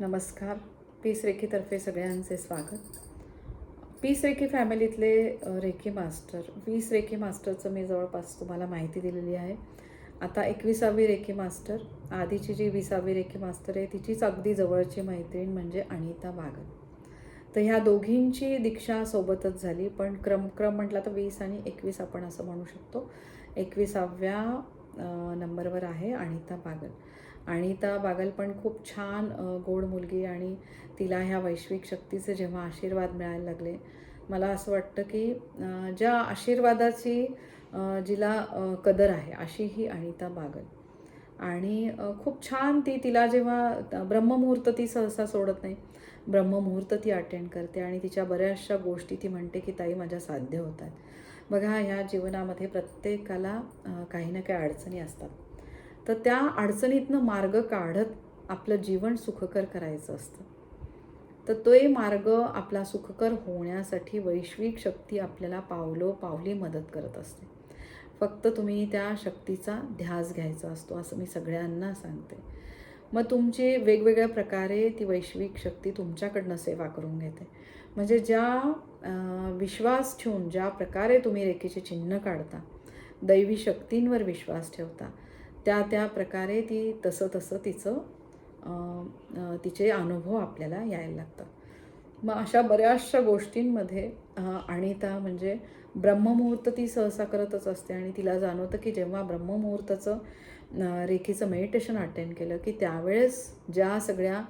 नमस्कार. पीस रेखीतर्फे सगळ्यांचे स्वागत. पीस रेखी फॅमिलीतले रेखी मास्टर. वीस रेखी मास्टरचं मी जवळपास तुम्हाला माहिती दिलेली आहे. आता एकविसावी रेखी मास्टर. आधीची जी विसावी रेखी मास्टर आहे तिचीच अगदी जवळची मैत्रीण म्हणजे अनिता वाघन तर ह्या दोघींची दीक्षा सोबतच झाली पण क्रम क्रम म्हटला तर वीस आणि एकवीस आपण असं म्हणू शकतो. एकविसाव्या नंबरवर आहे अनिता बागल. अनिता बागल पण खूप छान गोड मुलगी आणि तिला ह्या वैश्विक शक्तीचे जेव्हा आशीर्वाद मिळायला लागले मला असं वाटतं की ज्या आशीर्वादाची जिला कदर आहे अशी ही अनिता बागल. आणि खूप छान ती तिला जेव्हा ब्रह्ममुहूर्त ती सहसा सोडत नाही ब्रह्ममुहूर्त ती अटेंड करते आणि तिच्या बऱ्याचशा गोष्टी ती म्हणते की ताई माझ्या साध्य होतात. बघा ह्या जीवनामध्ये प्रत्येकाला काही ना काही अडचणी असतात. तर त्या अडचणीतनं मार्ग काढत आपलं जीवन सुखकर करायचं असतं. तर तो मार्ग आपला सुखकर होण्यासाठी वैश्विक शक्ती आपल्याला पावलो पावली मदत करत असते. फक्त तुम्ही त्या शक्तीचा ध्यास घ्यायचा असतो असं मी सगळ्यांना सांगते. मग तुमची वेगवेगळ्या प्रकारे ती वैश्विक शक्ती तुमच्याकडनं सेवा करून घेते. म्हणजे ज्या विश्वास ठेवून ज्या प्रकारे तुम्ही रेखेचे चिन्ह काढता दैवी शक्तींवर विश्वास ठेवता त्या त्या प्रकारे ती तसं तसं तिचं तिचे अनुभव आपल्याला यायला लागतात. मग अशा बऱ्याचशा गोष्टींमध्ये आणि त्या म्हणजे ब्रह्ममुहूर्त ती सहसा करतच असते आणि तिला जाणवतं की जेव्हा ब्रह्ममुहूर्ताचं रेखीचं मेडिटेशन अटेंड केलं की त्यावेळेस ज्या सगळ्या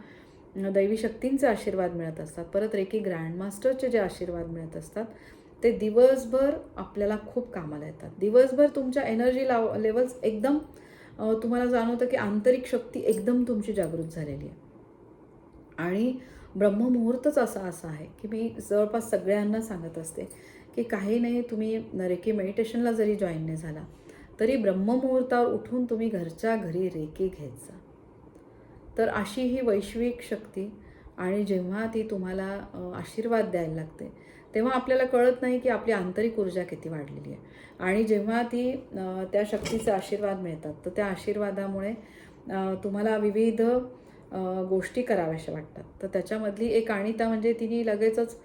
दैवी शक्तींचे आशीर्वाद मिळत असतात. परत रेखी ग्रँडमास्टरचे जे आशीर्वाद मिळत असतात ते दिवसभर आपल्याला खूप कामाला येतात. दिवसभर तुमच्या एनर्जी लाव लेवल्स एकदम तुम्हाला जाणवतं की आंतरिक शक्ती एकदम तुमची जागृत झालेली आहे. आणि ब्रह्ममुहूर्तच असा असा आहे की मी जवळपास सगळ्यांना सांगत असते की काही नाही तुम्ही रेकी मेडिटेशनला जरी जॉईन नाही झाला तरी ब्रह्ममुहूर्तावर उठून तुम्ही घरच्या घरी रेकी घेत जा तर अशी ही वैश्विक शक्ती आणि जेव्हा ती तुम्हाला आशीर्वाद द्यायला लागते तेव्हा आपल्याला कळत नाही की आपली आंतरिक ऊर्जा किती वाढलेली आहे. आणि जेव्हा ती त्या शक्तीचे आशीर्वाद मिळतात तर त्या आशीर्वादामुळे तुम्हाला विविध गोष्टी कराव्याशा वाटतात. तर त्याच्यामधली एक आणिता म्हणजे तिने लगेचच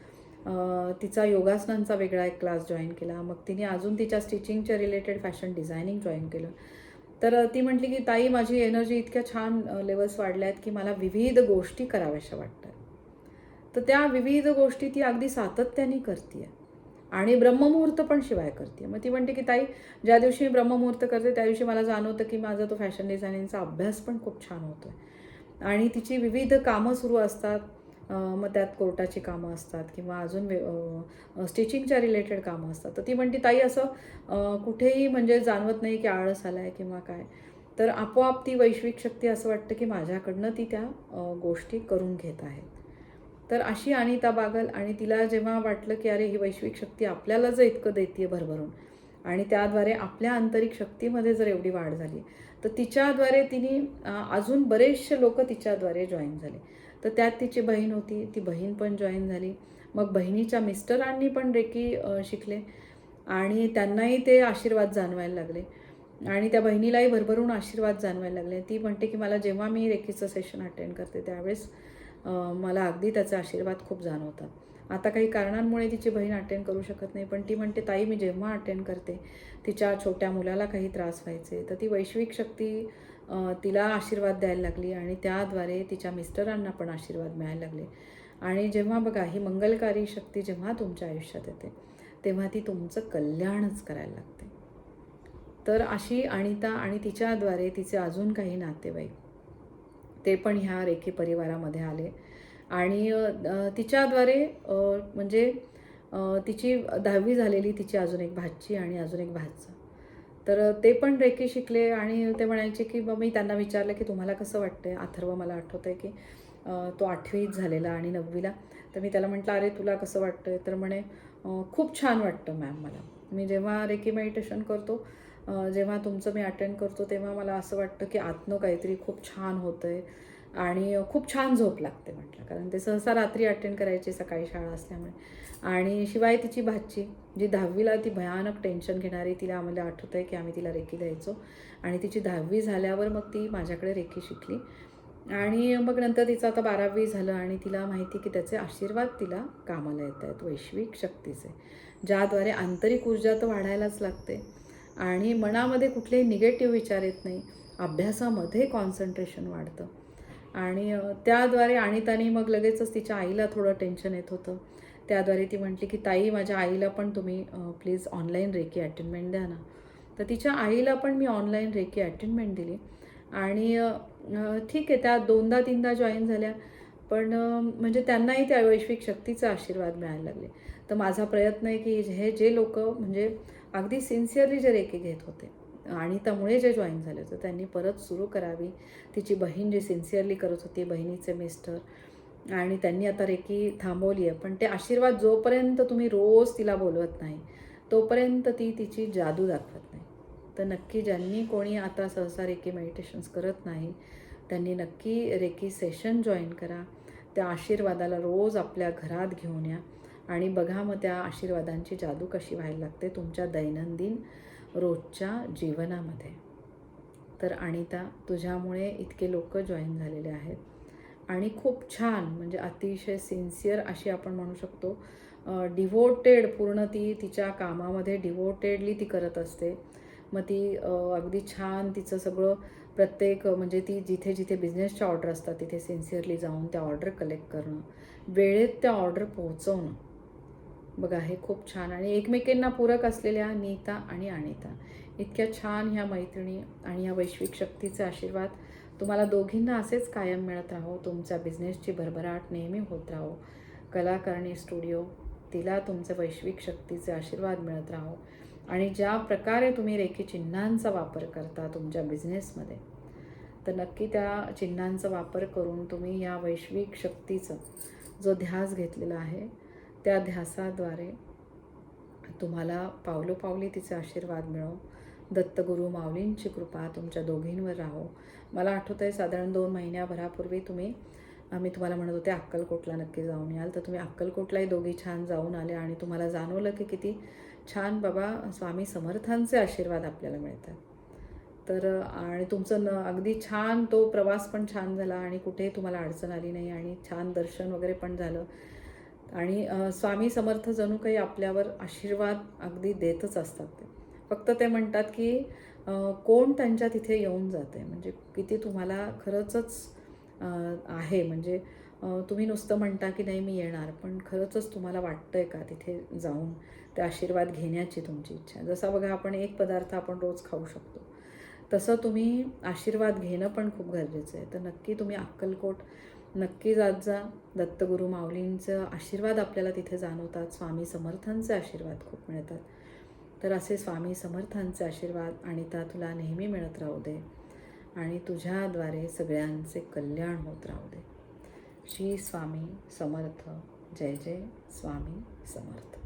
तिचा योगासनांचा वेगळा एक क्लास जॉईन केला. मग तिने अजून तिच्या स्टिचिंगच्या रिलेटेड फॅशन डिझायनिंग जॉईन केलं. तर ती म्हटली की ताई माझी एनर्जी इतक्या छान लेवल्स वाढल्या आहेत की मला विविध गोष्टी कराव्याशा वाटतात. तर त्या विविध गोष्टी ती अगदी सातत्याने करते आणि ब्रह्ममुहूर्त पण शिवाय करते मग ती म्हणते की ताई ज्या दिवशी मी ब्रह्ममुहूर्त करते त्या दिवशी मला जाणवतं की माझा तो फॅशन डिझायनिंगचा अभ्यास पण खूप छान होतो आहे आणि तिची विविध कामं सुरू असतात. मग त्यात कोर्टाची कामं असतात किंवा अजून स्टिचिंगच्या रिलेटेड कामं असतात. तर ती म्हणते ताई असं कुठेही म्हणजे जाणवत नाही की आळस आला आहे किंवा काय. तर आपोआप ती वैश्विक शक्ती असं वाटतं की माझ्याकडनं ती त्या गोष्टी करून घेत आहेत तर अशी अनिता बागल आणि तिला जेव्हा वाटलं की अरे ही वैश्विक शक्ती आपल्याला जर इतकं देते भरभरून आणि त्याद्वारे आपल्या आंतरिक शक्तीमध्ये जर एवढी वाढ झाली तर तिच्याद्वारे तिने अजून बरेचसे लोक तिच्याद्वारे जॉईन झाले. तर त्यात तिची बहीण होती ती बहीण पण जॉईन झाली. मग बहिणीच्या मिस्टरांनी पण रेकी शिकले आणि त्यांनाही ते आशीर्वाद जाणवायला लागले. आणि त्या बहिणीलाही भरभरून आशीर्वाद जाणवायला लागले. ती म्हणते की मला जेव्हा मी रेकीचं सेशन अटेंड करते त्यावेळेस मला अगदी त्याचा आशीर्वाद खूप जाणवतात. आता काही कारणांमुळे तिची बहीण अटेंड करू शकत नाही पण ती म्हणते ताई मी जेव्हा अटेंड करते तिच्या छोट्या मुलाला काही त्रास व्हायचे. तर ती वैश्विक शक्ती तिला आशीर्वाद द्यायला लागली आणि त्याद्वारे तिच्या मिस्टरांना पण आशीर्वाद मिळायला लागले. आणि जेव्हा बघा ही मंगलकारी शक्ती जेव्हा तुमच्या आयुष्यात येते तेव्हा ती तुमचं कल्याणच करायला लागते. तर अशी अनिता आणि तिच्याद्वारे तिचे अजून काही नातेवाईक ते पण ह्या रेखी परिवारामध्ये आले. आणि तिच्याद्वारे म्हणजे तिची दहावी झालेली तिची अजून एक भाची आणि अजून एक भाचा. तर ते पण रेखी शिकले आणि ते म्हणायचे की मग मी त्यांना विचारलं की तुम्हाला कसं वाटतं अथर्व मला आठवतं आहे की तो आठवीत झालेला आणि नववीला. तर मी त्याला म्हटलं अरे तुला कसं वाटतंय? तर म्हणे खूप छान वाटतं मॅम मला. मी जेव्हा रेकी मेडिटेशन करतो जेव्हा तुमचं मी अटेंड करतो तेव्हा मला असं वाटतं की आतनं काहीतरी खूप छान होतं आहे आणि खूप छान झोप लागते म्हटलं. कारण ते सहसा रात्री अटेंड करायचे सकाळी शाळा असल्यामुळे. आणि शिवाय तिची भाची जी दहावीला ती भयानक टेन्शन घेणारी तिला आम्हाला आठवतं आहे की आम्ही तिला रेकी द्यायचो. आणि तिची दहावी झाल्यावर मग ती माझ्याकडे रेकी शिकली. आणि मग नंतर तिचं आता बारावी झालं आणि तिला माहिती की त्याचे आशीर्वाद तिला कामाला येत आहेत वैश्विक शक्तीचे. ज्याद्वारे आंतरिक ऊर्जा तर वाढायलाच लागते. आणि मनामध्ये कुठलेही निगेटिव्ह विचार येत नाही. अभ्यासामध्ये कॉन्सन्ट्रेशन वाढतं. आणि त्याद्वारे त्याद्वारे अनिताने मग लगेचच तिच्या आईला थोडं टेन्शन येत होतं. त्याद्वारे ती म्हटली की ताई माझ्या आईला पण तुम्ही प्लीज ऑनलाईन रेकी अटेंडमेंट द्या ना. तर तिच्या आईला पण मी ऑनलाईन रेकी अटेंडमेंट दिली. आणि ठीक आहे त्या दोनदा तीनदा जॉईन झाल्या. पण म्हणजे त्यांनाही त्या वैश्विक शक्तीचा आशीर्वाद मिळायला लागले. तर माझा प्रयत्न आहे की हे जे लोक म्हणजे अगदी सिन्सिअरली जे रेकी घेत होते. आणि त्यामुळे जे जॉईन झाले होते त्यांनी परत सुरू करावी. तिची बहीण जी सिन्सिअरली करत होती बहिणीचे मिस्टर आणि त्यांनी आता रेकी थांबवली आहे. पण ते आशीर्वाद जोपर्यंत तुम्ही रोज तिला बोलवत नाही तोपर्यंत ती तिची जादू दाखवत नाही. तर नक्की ज्यांनी कोणी आता सहसा रेकी मेडिटेशन्स करत नाही त्यांनी नक्की रेकी सेशन जॉईन करा. त्या आशीर्वादाला रोज आपल्या घरात घेऊन या. आणि बघा मग त्या आशीर्वादांची जादू कशी व्हायला लागते तुमच्या दैनंदिन रोजच्या जीवनामध्ये. तर अनिता तुझ्यामुळे इतके लोक जॉईन झालेले आहेत. आणि खूप छान म्हणजे अतिशय सिन्सिअर अशी आपण म्हणू शकतो डिवोटेड पूर्ण ती तिच्या कामामध्ये डिवोटेडली ती करत असते. मग ती अगदी छान तिचं सगळं प्रत्येक म्हणजे ती जिथे जिथे बिझनेसच्या ऑर्डर असतात तिथे सिन्सिअरली जाऊन त्या ऑर्डर कलेक्ट करणं वेळेत त्या ऑर्डर पोहोचवणं. बघा हे खूप छान आणि एकमेकींना पूरक असलेल्या नीता आणि अनिता. इतक्या छान ह्या मैत्रिणी आणि ह्या वैश्विक शक्तीचे आशीर्वाद तुम्हाला दोघींना असेच कायम मिळत राहो. तुमच्या बिझनेसची भरभराट नेहमी होत राहो. कलाकारणी स्टुडिओ तिला तुमचे वैश्विक शक्तीचे आशीर्वाद मिळत राहो. आणि ज्या प्रकारे तुम्ही रेखी चिन्हांचा वापर करता तुमच्या बिझनेसमध्ये तर नक्की त्या चिन्हांचा वापर करून तुम्ही या वैश्विक शक्तीचं जो ध्यास घेतलेला आहे त्या ध्यासाद्वारे तुम्हाला पावलोपावली तिचे आशीर्वाद मिळो. दत्तगुरू माऊलींची कृपा तुमच्या दोघींवर राहो. मला आठवतं आहे साधारण दोन महिन्याभरापूर्वी तुम्ही आम्ही तुम्हाला म्हणत होते अक्कलकोटला नक्की जाऊन याल. तर तुम्ही अक्कलकोटलाही दोघी छान जाऊन आले आणि तुम्हाला जाणवलं की किती छान बाबा स्वामी समर्थांचे आशीर्वाद आपल्याला मिळतात. तर आणि तुमचं न अगदी छान तो प्रवास पण छान झाला आणि कुठेही तुम्हाला अडचण आली नाही आणि छान दर्शन वगैरे पण झालं. आणि स्वामी समर्थ जणू काही आपल्यावर आशीर्वाद अगदी देतच असतात ते. फक्त ते म्हणतात की कोण त्यांच्या तिथे येऊन जाते म्हणजे किती तुम्हाला खरंचच आहे. म्हणजे तुम्ही नुसतं म्हणता की नाही मी येणार पण खरंचच तुम्हाला वाटतं आहे का तिथे जाऊन ते आशीर्वाद घेण्याची तुमची इच्छा? जसा बघा आपण एक पदार्थ आपण रोज खाऊ शकतो. तसं तुम्ही आशीर्वाद घेणं पण खूप गरजेचं आहे. तर नक्की तुम्ही अक्कलकोट नक्की जात जा. दत्तगुरू माऊलींचं आशीर्वाद आपल्याला तिथे जाणवतात. स्वामी समर्थांचे आशीर्वाद खूप मिळतात. तर असे स्वामी समर्थांचे आशीर्वाद आणि त्या तुला नेहमी मिळत राहू दे. आणि तुझ्याद्वारे सगळ्यांचे कल्याण होत राहू दे. श्री स्वामी समर्थ. जय जय स्वामी समर्थ.